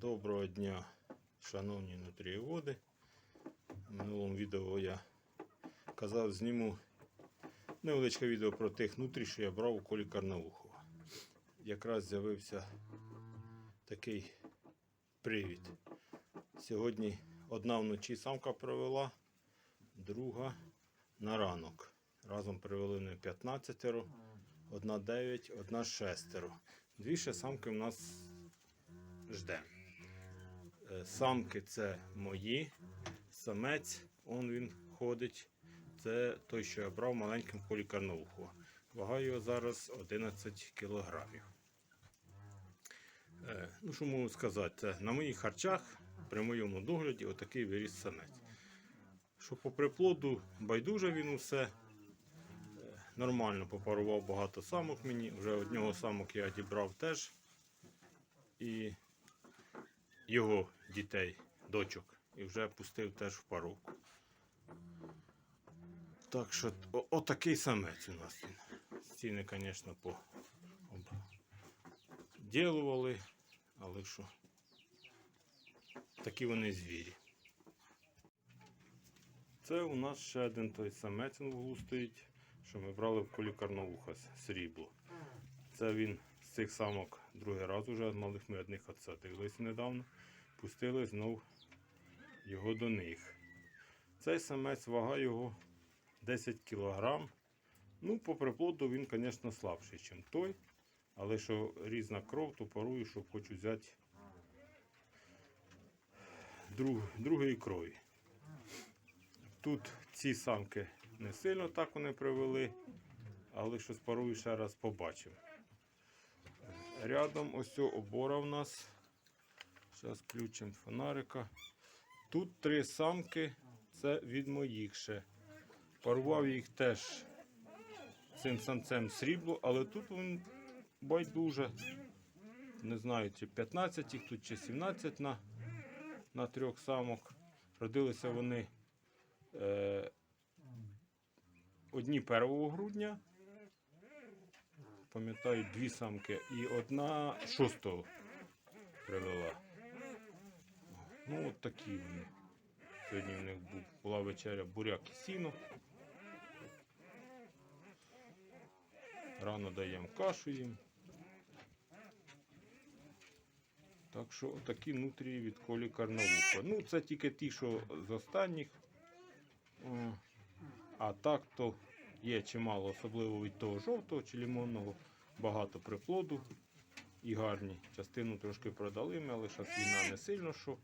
Доброго дня, шановні нутрієводи. В минулому відео я казав, зніму невеличке відео про тих нутрій, що я брав у колі Карнаухова. Якраз з'явився такий привід. Сьогодні одна вночі самка провела, друга на ранок. Разом привели не 15, одна 9, одна 6. Дві ще самки в нас жде. Е, Самки це мої, самець, он він ходить. Це той, що я брав маленьким колі Карнаухова. Вага його зараз 11 кілограмів. Е, Ну, що можу сказати, це на моїх харчах, при моєму догляді, отакий виріс самець. Що по приплоду байдуже він усе. Е, Нормально попарував багато самок мені. Вже одного самок я дібрав теж. І його дітей, дочок, і вже пустив теж в паровку. Так що отакий самець у нас. Стіни, звісно, по ділували, але що такі вони звірі. Це у нас ще один той самець на вуглу стоїть, що ми брали в колі Карновуха срібло. Це він з цих самок другий раз уже малих ми одних отсадились недавно. Пустили знов його до них. Цей самець вага його 10 кг. Ну, по приплоду він, звісно, слабший, ніж той. Але що різна кров, то парую, щоб хочу взяти друг, другої крові. Тут ці самки не сильно так вони привели, але що спарую ще раз побачимо. Рядом ось цього обора в нас. Зараз включимо фонарика. Тут три самки, це від моїх ще. Парував їх теж цим самцем срібло, але тут він байдуже. Не знаю, чи 15 їх тут, чи 17 на, на трьох самок. Родилися вони е, одні 1 грудня. Пам'ятаю, дві самки і одна 6 привела. Ну, от такі вони. Сьогодні в них була вечеря буряк і сіно. Рано даємо кашу їм. Так що такі нутрії від колі карнавуха. Ну, це тільки ті, що з останніх. А так то є чимало, особливо від того жовтого чи лимонного, багато приплоду і гарні. Частину трошки продали ми, але зараз війна не сильно що.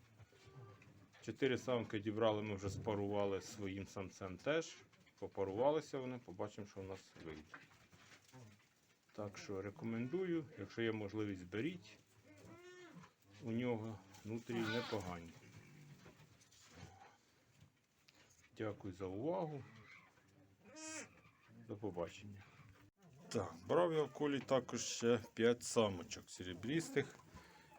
Чотири самки дібрали, ми вже спарували своїм самцем теж. Попарувалися вони, побачимо, що у нас вийде. Так що рекомендую, якщо є можливість, беріть. У нього внутрі непогані. Дякую за увагу. До побачення. Так, брав я в колі також ще 5 самочок серебрістих.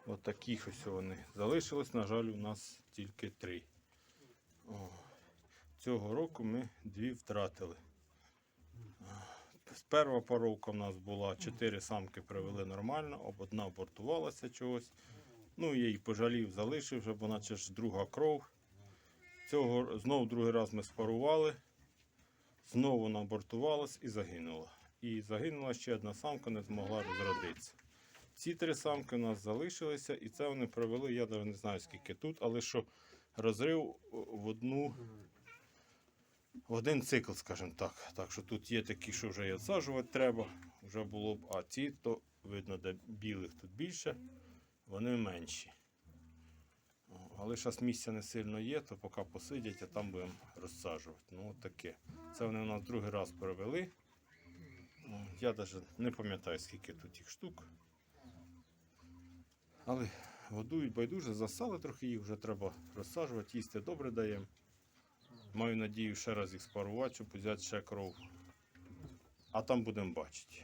От таких ось вони залишилось. На жаль, у нас тільки 3. О, цього року ми дві втратили. Перша паровка у нас була 4 самки привели нормально, об- одна абортувалася чогось. Ну, її пожалів, залишив, бо наче ж друга кров. Цього знову другий раз ми спарували. Знову вона абортувалась і загинула. І загинула ще одна самка, не змогла розродитися. Ці три самки у нас залишилися, і це вони привели, я навіть не знаю скільки тут, але що розрив в одну. В один цикл, скажімо так. Так що тут є такі, що вже і відсаджувати треба, вже було б, а ці, то видно, де білих тут більше, вони менші. Але зараз місця не сильно є, то поки посидять, а там будемо розсаджувати. Ну, от таке. Це вони у нас другий раз перевели. О, Я навіть не пам'ятаю, скільки тут їх штук. Але годують байдуже, засали трохи їх, вже треба розсаджувати, їсти добре даємо. Маю надію ще раз їх спарувати, щоб взяти ще кров. А там будемо бачити.